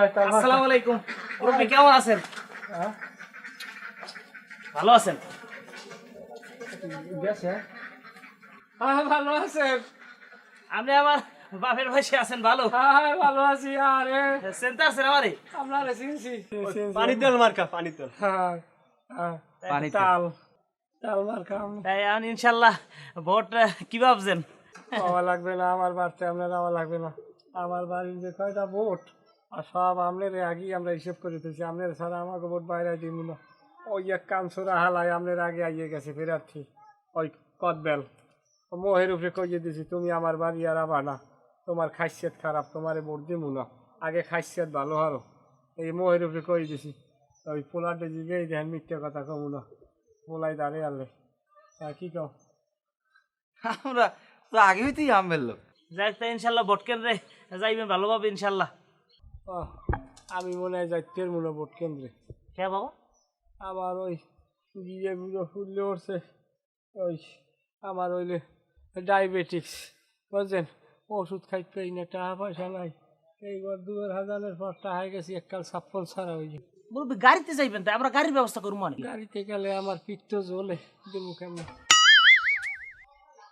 আসসালামু আলাইকুম। মুরব্বী কেমন আছেন? ভালো আছেন? হ্যাঁ ভালো আছেন। আপনি আমার বাপের বয়সে আছেন ভালো? হ্যাঁ ভালো আছি আরে। চিন্তা আছেন আমারে? আপনারা চিনছি। পানি তেল মার্কা পানি তেল হ্যাঁ। হ্যাঁ তাল তাল মার তাই এখন ইনশাল্লাহ ভোট কি ভাবছেন? পাওয়া লাগবে না আমার বাড়তে আপনার যাওয়া লাগবে না। আমার বাড়ির যে কয়টা ভোট আর সব আপনার আগে আমরা হিসেব করে দিয়েছি আপনার ছাড়া আমাকে ভোট বাইরে দিব না। ওই এক কামসুরা হালায় আপনার আগে আইয়ে গেছে ফেরার্থী ওই কদবেল। মোহের উপরে কইয়ে দিছি তুমি আমার বাড়ি আর আবার না। তোমার খাসিয়ত খারাপ তোমারে ভোট দিব না। আগে খাসিয়ত ভালো হারো। এই মোহের উপরে কই দিছি ওই পোলারটা জিগেই দেখেন মিথ্যে কথা কমু না। পোলাই দাঁড়িয়ে আনলে। হ্যাঁ কি কও? আমরা তো আগে হইতেই আম বেললো যাই তাই ইনশাল্লাহ ভোট কেন্দ্রে যাইবেন ভালোভাবে ইনশাল্লাহ। আমি মনে হয় যাই তেরমুনা ভোট কেন্দ্রে। কে বাবা? আমার ওই গিয়ে বুড়ো ফুললে উঠছে ওই আমার ওইলে ডায়াবেটিক্স বুঝছেন? ওষুধ খাইতে পারি না টাকা পয়সা নাই। এইবার দুয়ের হাজারের পর টাকা গেছি এককাল ছাপ্পন ছাড়া হয়ে যায় মুরব্বী গাড়িতে যাইবেন তাই আমরা গাড়ির ব্যবস্থা করব মানে গাড়িতে গেলে আমার পিত্ত জ্বলে দেবো কেমন?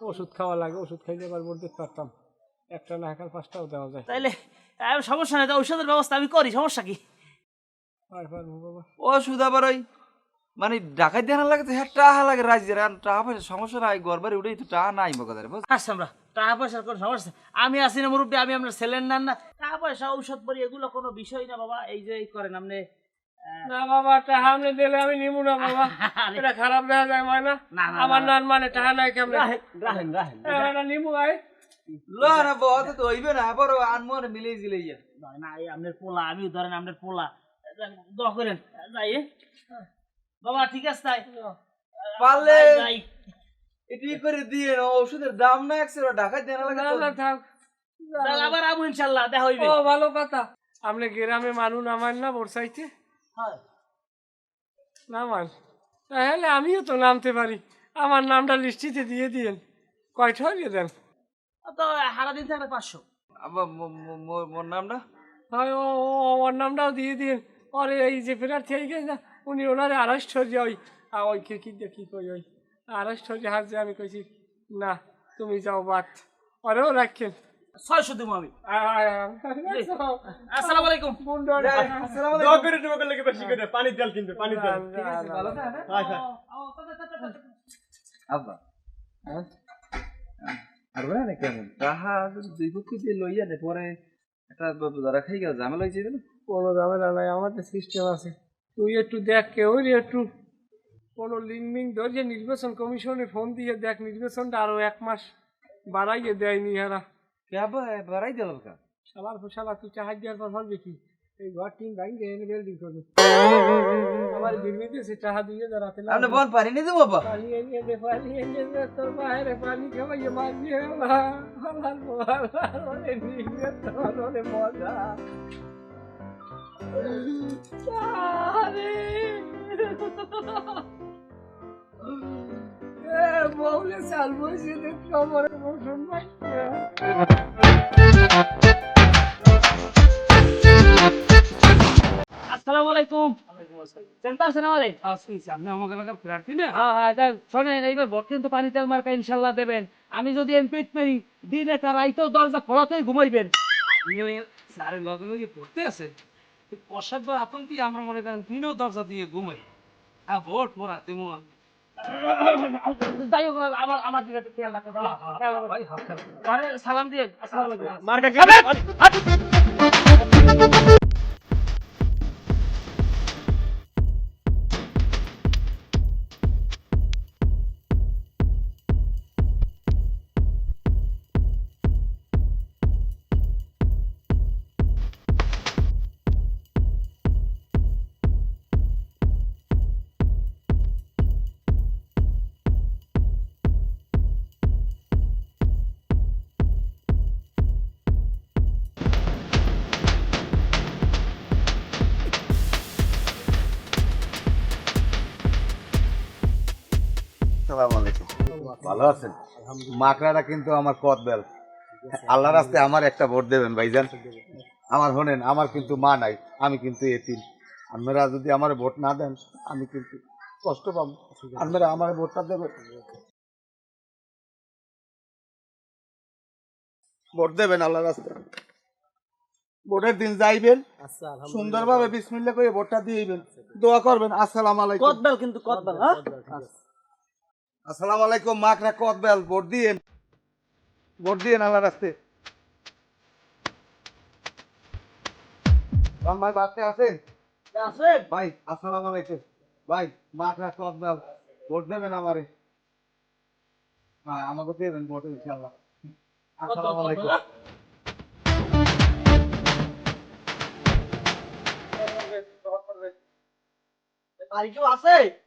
ওষুধ খাওয়া লাগে ওষুধ খাইলে এবার বলতে পারতাম। একটা না একাল পাঁচটাও দেওয়া যায়। তাইলে সমস্যা নেই ঔষধের ব্যবস্থা আমি করি সমস্যা কি? আর পারব বাবা। ও সুদা আবার ওই মানে ডাকাই দেনা লাগে তো হ্যাঁ টাহা লাগে রাজ্যের আর টাকা পয়সা সমস্যা নাই গড়বারে উঠেই তো টাকা নাই মগাদারে আচ্ছা আমরা টাকা পয়সার কোনো সমস্যা আমি আছি না মুরব্বী আমি আপনার ছেলের নান না। টাকা পয়সা ঔষধ পরি এগুলো কোনো বিষয় না বাবা এই যে এই করেন আপনি না বাবা টাকা আপনি দিলে আমি নিবো না বাবা। এটা খারাপ দেখা যায় মানে না, না, আমার না। নান মানে টাকা নাই কেমন? রাহেন রাহেন ভাই। ল না বহুত তো হইবে না আবার আনমন মিলেই জিলেই যা না এই আপনার পোলা আমি ধরেন আপনার পোলা। দোয়া করেন যাই বাবা ঠিক আছে তাই। পারলে যাই, যাই। এটি করে দিয়ে ওষুধের দাম না একশো ডাকাই দেনা লাগে না থাক। আবার আবু ইনশাল্লাহ দেখা হইবে। ও ভালো কথা। আপনি গ্রামে মানুষ নামান না বর্ষাইতে হয়। নামান? তাহলে আমিও তো নামতে পারি। আমার নামটা লিস্টিতে দিয়ে দিয়েন। কয়টা দিয়ে দেন? তো সারা দিন থাকলে পাঁচশো আবার মোর নামটা হয় ও ও- ও- ওর নামটাও দিয়ে দিন ওর এই যে প্রার্থী হয়ে গেছে না উনি ওনারে আড়াইশ ওই ওই কে কি দেখি কই ওই আড়াইশ যে আমি কইছি না তুমি যাও বাদ ওরেও রাখেন ছয়শো দিব আমি আসসালামু আলাইকুম ভালো আব্বা হ্যাঁ? আর না কেমন তাহা দুই পক্ষ দিয়ে লইয়া নে পরে একটা খাই গেল ঝামেলা হয়েছে না কোনো ঝামেলা নাই আমাদের সিস্টেম আছে। তুই একটু দেখ কেউ একটু কোনো লিঙ্ক মিঙ্ক ধরে নির্বাচন কমিশনে ফোন দিয়ে দেখ নির্বাচনটা আরও এক মাস বাড়াইয়ে দেয়নি এরা বাড়াই দিল কা শালার তুই চাহাজ দেওয়ার পর ভাববি কি? এই ঘর টিম ভাঙে এনে বিল্ডিং করবি আমার বিলমিতে সে চাহা দিয়ে দাঁড়াতে আপনি বল পানি নিয়ে দেবো বাবা পানি এনে দে পানি এনে দে তোর বাইরে পানি খাওয়াইয়ে মারবি আমার আমার বলে নিয়ে তোর ওরে মজা আরে এ বউলে চাল বসে দে কমরে বসুন ভাই আসসালামু আলাইকুম। চিন্তা আছে না আমাদের? আপনি আমাকে লাগা প্রার্থী না হ্যাঁ হ্যাঁ শোনেন এইবার ভোট কিন্তু পানি তেল মার্কা ইনশাল্লাহ দেবেন। আমি যদি এমপি পারি দিনে তার রাইতেও দরজা খোলাতেই ঘুমাইবেন। স্যারের লগে লগে পড়তে আছে পোশাক বা আপন কি আমরা মনে করেন তিনও দরজা দিয়ে ঘুমাই আর ভোট মোরা তুমি যাই হোক ভালো আছেন? মাকড়াটা কিন্তু আমার কদবেল আল্লাহ রাস্তায় আমার একটা ভোট দেবেন ভাইজান। আমার শোনেন, আমার কিন্তু মা নাই, আমি কিন্তু এতিম। আপনারা যদি আমার ভোট না দেন, আমি কিন্তু কষ্ট পাবো। আপনারা আমার ভোটটা দেবেন। ভোট দেবেন আল্লাহ রাস্তায় ভোটের দিন যাইবেন, সুন্দরভাবে বিসমিল্লা করে ভোটটা দিয়েবেন দোয়া করবেন, আসসালাম আলাইকুম। কদবেল কিন্তু কদবেল হ্যাঁ? আসসালামু আলাইকুম মাকরা কদবেল ভোট দিয়েন। ভোট দিয়েন আল্লাহ রাস্তে। ভাই বাড়তে আছেন আছে ভাই আসসালামু আলাইকুম। ভাই মাকরা কদবেল ভোট দেবেন আমারে। হ্যাঁ আমাকে দেবেন ভোট ইনশাআল্লাহ। আসসালামু আলাইকুম। আর কেউ আছে?